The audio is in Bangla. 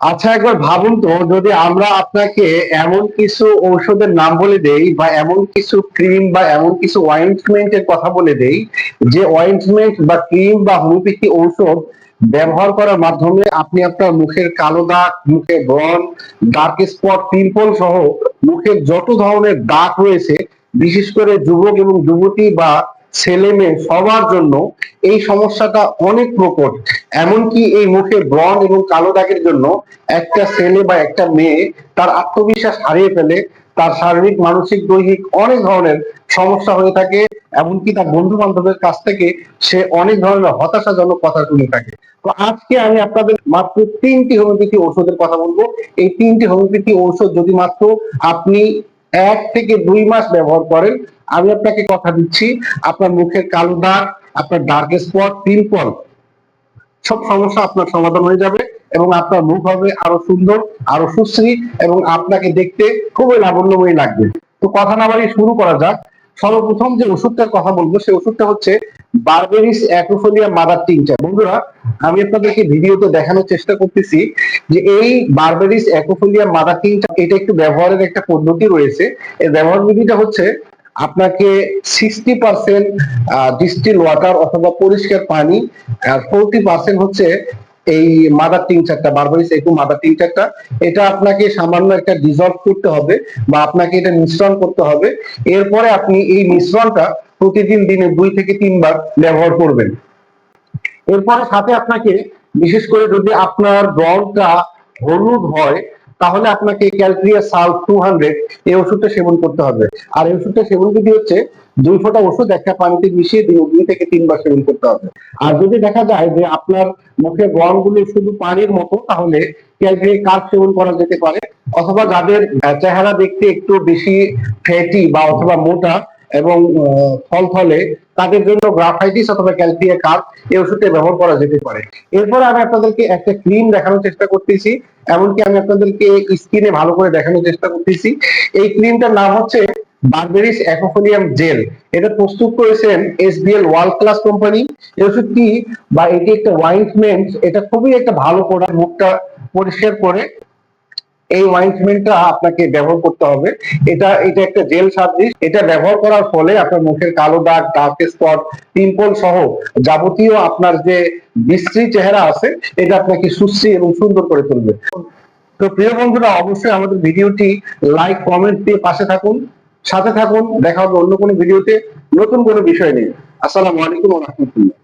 আচ্ছা একবার ভাবুন তো, যদি আমরা আপনাকে এমন কিছু ঔষধের নাম বলে দেই বা এমন কিছু ক্রিম বা এমন কিছু অয়েন্টমেন্টের কথা বলে দেই, যে অয়েন্টমেন্ট বা ক্রিম বা হোমিওপ্যাথি ঔষধ ব্যবহার করার মাধ্যমে আপনি আপনার মুখের কালো দাগ মুখে ব্রণ ডার্ক স্পট পিম্পল সহ মুখের যত ধরনের দাগ রয়েছে, বিশেষ করে যুবক এবং যুবতী বা ছেলে মেয়ে সবার জন্য এই সমস্যাটা অনেক প্রকট। এমনকি এই মুখে ব্রণ এবং কালো দাগের জন্য একটা ছেলে বা একটা মেয়ে তার আত্মবিশ্বাস হারিয়ে ফেলে, তার শারীরিক, মানসিক, দৈহিক অনেক ধরনের সমস্যা হয়ে থাকে, এমনকি তার বন্ধু বান্ধবের কাছ থেকে সে অনেক ধরনের হতাশাজনক কথা শুনে থাকে। তো আজকে আমি আপনাদের মাত্র তিনটি হোমিওপ্যাথি ঔষধের কথা বলব। এই তিনটি হোমিওপ্যাথি ঔষধ যদি মাত্র আপনি এক থেকে দুই মাস ব্যবহার করেন। আমি আপনাকে কথা দিচ্ছি, আপনার মুখের কালো দাগ, আপনার ডার্ক স্পট পিম্পল সব সমস্যা আপনার সমাধান হয়ে যাবে এবং আপনার মুখ হবে আরও সুন্দর, আরও সুশ্রী এবং আপনাকে দেখতে খুবই লাবণ্যময় লাগবে। তো কথা না বাড়িয়ে শুরু করা যাক। সর্বপ্রথম যে ওষুধটার কথা বলব, সেই ওষুধটা হচ্ছে বারবেরিস অ্যাক্রোফোলিয়া মাদার টিংচার বন্ধুরা, আমি আপনাদেরকে ভিডিওতে দেখানোর চেষ্টা করতেছি যে এই বারবেরিস অ্যাক্রোফোলিয়া মাদার টিংচার এটা একটু ব্যবহারের একটা পদ্ধতি রয়েছে। এই ব্যবহার বিধিটা হচ্ছে আপনাকে সিক্সটি পার্সেন্ট ডিস্টিল ওয়াটার অথবা পরিষ্কার পানি, আর ফোরটি পার্সেন্ট হচ্ছে এই মাদার টিংচারটা বারবারিস একটু মাদার টিংচারটা এটা আপনাকে সামান্য একটা ডিজলভ করতে হবে বা আপনাকে এটা মিশ্রণ করতে হবে। এরপরে আপনি এই মিশ্রণটা প্রতিদিন দিনে দুই থেকে তিনবার ব্যবহার করবেন। এরপরে সাথে আপনাকে বিশেষ করে যদি আপনার রংটা হলুদ হয় তাহলে আপনাকে ক্যালক্রিয়া সাল টু হান্ড্রেড এই ওষুধটা সেবন করতে হবে। আর এই ওষুধটা সেবন বিধি হচ্ছে দুই ফোঁটা ওষুধ একটা পানিতে মিশিয়ে দিন দুই থেকে তিনবার সেবন করতে হবে। আর যদি দেখা যায় যে আপনার মুখে ব্রণগুলো শুধু পানির মতো, তাহলে ক্যালক্রিয়া কার্ড সেবন করা যেতে পারে। অথবা যাদের চেহারা দেখতে একটু বেশি ফ্যাটি বা অথবা মোটা এবং ফল ফলে তাদের জন্য গ্রাফাইটিস অথবা ক্যালসিয়া কাপ এই ওষুধটা ব্যবহার করা যেতে পারে। এরপরে আমি আপনাদেরকে একটা ক্রিম দেখানোর চেষ্টা করতেছি, এমনকি আমি আপনাদেরকে স্কিনে ভালো করে দেখানোর চেষ্টা করতেছি। এই ক্রিমটার নাম হচ্ছে বারবেরিস অ্যাকোফোলিয়াম জেল। এটা প্রস্তুত করেছেন এসবিএল ওয়ার্ল্ড ক্লাস কোম্পানি। এই ওষুধটি বা এটি একটা ওয়াইন্টমেন্ট এটা খুবই একটা ভালো প্রোডাক্ট মুখটা পরিষ্কার করে এই ওয়াইন্টমেন্টটা আপনাকে ব্যবহার করতে হবে। এটা এটা একটা জেল সাদৃশ। এটা ব্যবহার করার ফলে আপনার মুখের কালো দাগ ডার্ক স্পট পিম্পল সহ যাবতীয় আপনার যে বিশ্রী চেহারা আছে, এটা আপনাকে সুশ্রী এবং সুন্দর করে তুলবে। তো প্রিয় বন্ধুরা, অবশ্যই আমাদের ভিডিওটি লাইক কমেন্ট দিয়ে পাশে থাকুন, সাথে থাকুন, দেখা হবে অন্য কোনো ভিডিওতে নতুন কোনো বিষয় নিয়ে। আসসালামু আলাইকুম রাহমাতুল্লাহ।